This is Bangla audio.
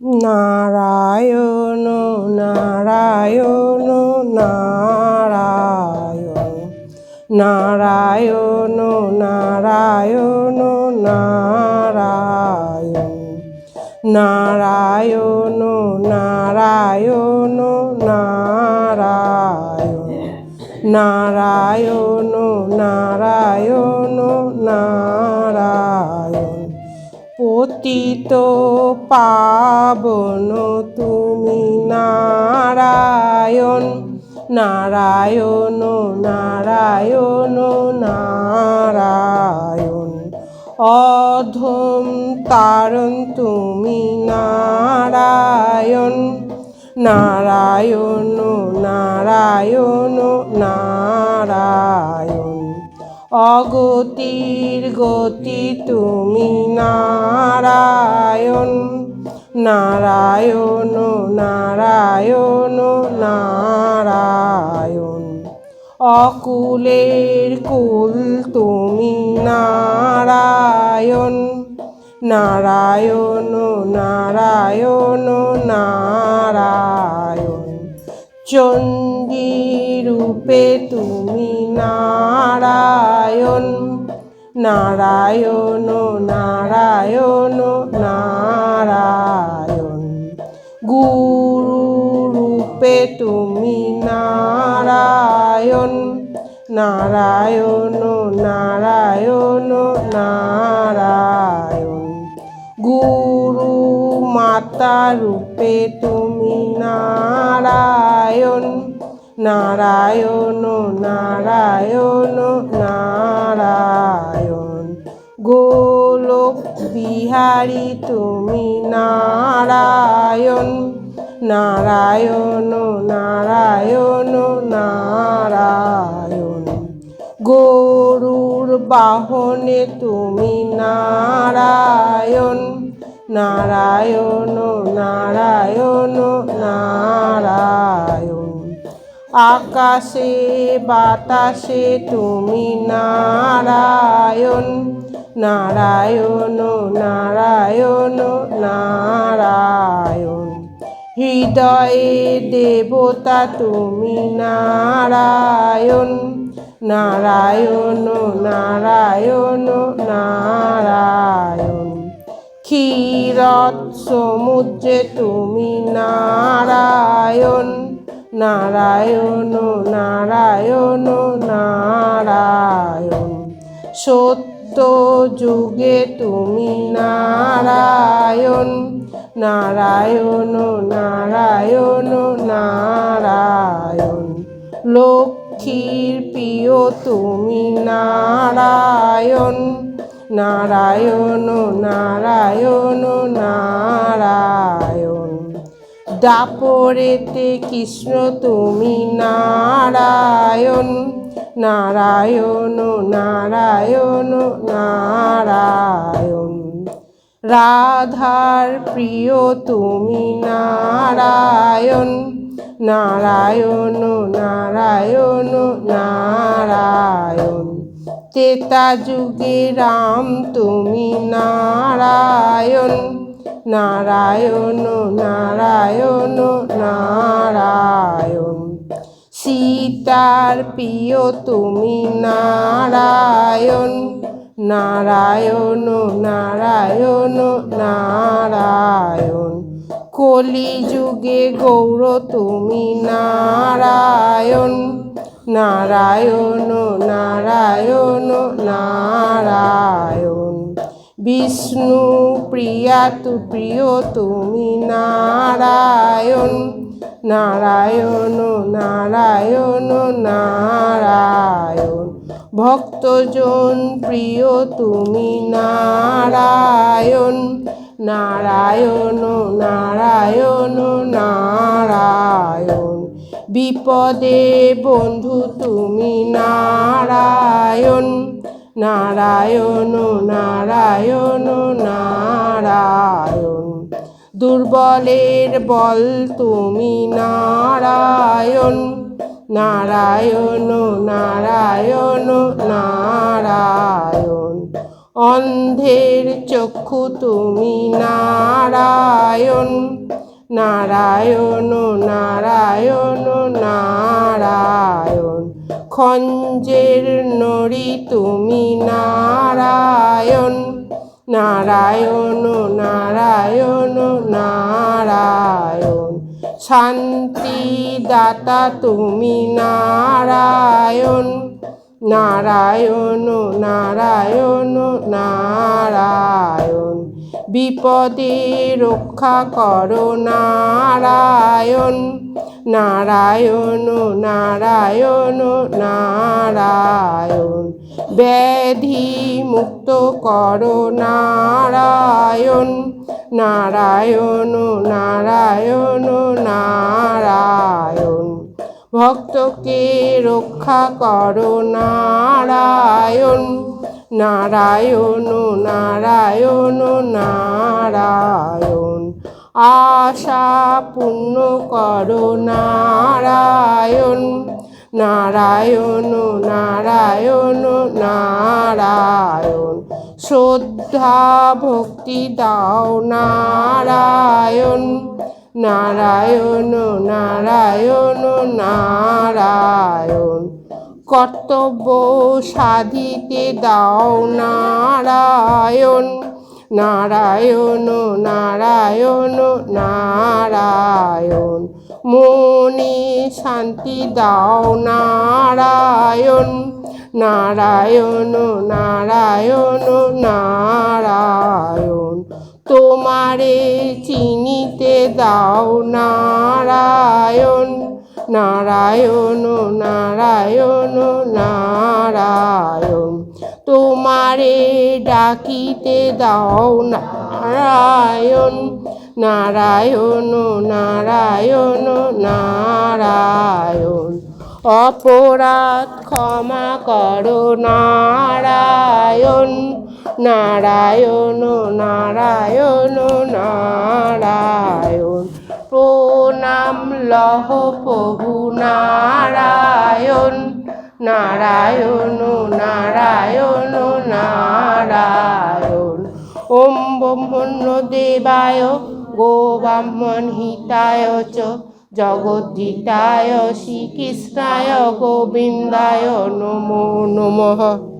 নারায়ণ নারায়ণ নারায়ণ নারায়ণ নারায়ণ নারায়ণ নারায়ণ নারায়ণ নারায়ণ নারায়ণ নারায়ণ পতিত পাবন তুমি নারায়ণ নারায়ণ নারায়ণ নারায়ণ। অধম তারণ তুমি নারায়ণ নারায়ণ নারায়ণ নারায়ণ। অগতির গতি তুমি নারায়ণ নারায়ণ নারায়ণ নারায়ণ। অকুলের কুল তুমি নারায়ণ নারায়ণ নারায়ণ নারায়ণ। চণ্ডী রূপে তুমি নারায়ণ নারায়ণ নারায়ণ নারায়ণ। রূপে তুমি নারায়ণ নারায়ণ নারায়ণ নারায়ণ। গুরু মাতা রূপে তুমি নারায়ণ নারায়ণ নারায়ণ নারায়ণ। গোলক বিহারী, তুমি নারায়ণ নারায়ণ নারায়ণ নারায়ণ। গরুর বাহনে তুমি নারায়ণ নারায়ণ নারায়ণ নারায়ণ। আকাশে, বাতাসে তুমি নারায়ণ নারায়ণ নারায়ণ নারায়ণ। হৃদয়ে দেবতা তুমি নারায়ণ নারায়ণ নারায়ণ নারায়ণ। ক্ষীরত সমুদ্রে তুমি নারায়ণ নারায়ণ নারায়ণ নারায়ণ। সত্য যুগে তুমি নারায়ণ নারায়ণ নারায়ণ নারায়ণ। লক্ষ্মীর প্রিয়, তুমি নারায়ণ। নারায়ণ নারায়ণ নারায়ণ। দাপরেতে কৃষ্ণ, তুমি নারায়ণ। নারায়ণ নারায়ণ নারায়ণ। রাধার প্রিয়, তুমি নারায়ণ নারায়ণ নারায়ণ নারায়ণ। তেতা যুগে রাম, তুমি নারায়ণ নারায়ণ নারায়ণ নারায়ণ। সীতার প্রিয়, তুমি নারায়ণ নারায়ণ নারায়ণ নারায়ণ। কলিযুগে গৌর তুমি নারায়ণ। নারায়ণ নারায়ণ নারায়ণ। বিষ্ণু প্রিয়া তু প্রিয় তুমি নারায়ণ। নারায়ণ নারায়ণ নারায়ণ। ভক্তজন প্রিয়, তুমি নারায়ণ নারায়ণ নারায়ণ নারায়ণ। বিপদে বন্ধু, তুমি নারায়ণ নারায়ণ নারায়ণ নারায়ণ। দুর্বলের বল তুমি নারায়ণ নারায়ণ নারায়ণ। অন্ধের চক্ষু তুমি নারায়ণ। নারায়ণ নারায়ণ নারায়ণ। খঞ্জের নড়ি তুমি নারায়ণ। নারায়ণ নারায়ণ নারায়ণ। শান্তি দাতা তুমি নারায়ণ। নারায়ণ নারায়ণ নারায়ণ। বিপদে রক্ষা করো, নারায়ণ। নারায়ণ নারায়ণ নারায়ণ। ব্যাধি মুক্ত করো, নারায়ণ। নারায়ণ নারায়ণ নারায়ণ। ভক্তকে রক্ষা করো নারায়ণ। নারায়ণ নারায়ণ নারায়ণ। আশা পূর্ণ করো নারায়ণ। নারায়ণ নারায়ণ নারায়ণ। শ্রদ্ধা ভক্তি দাও নারায়ণ নারায়ণ নারায়ণ নারায়ণ। কর্তব্য সাধিতে দাও নারায়ণ নারায়ণ নারায়ণ নারায়ণ। মনে শান্তি দাও নারায়ণ। নারায়ণ নারায়ণ নারায়ণ। তোমারে চিনিতে দাও নারায়ণ নারায়ণ নারায়ণ নারায়ণ। তোমারে ডাকিতে দাও নারায়ণ নারায়ণ নারায়ণ নারায়ণ। অপরাধ ক্ষমা করো, নারায়ণ নারায়ণ নারায়ণ নারায়ণ। প্রণাম লহ প্রভু নারায়ণ নারায়ণ নারায়ণ নারায়ণ। ওম ব্রহ্মণ্য দেবায়, গো ব্রাহ্মণ হিতায় চ। জগদ্ধিতায় শ্রীকৃষ্ণায় গোবিন্দায় নমো নমঃ।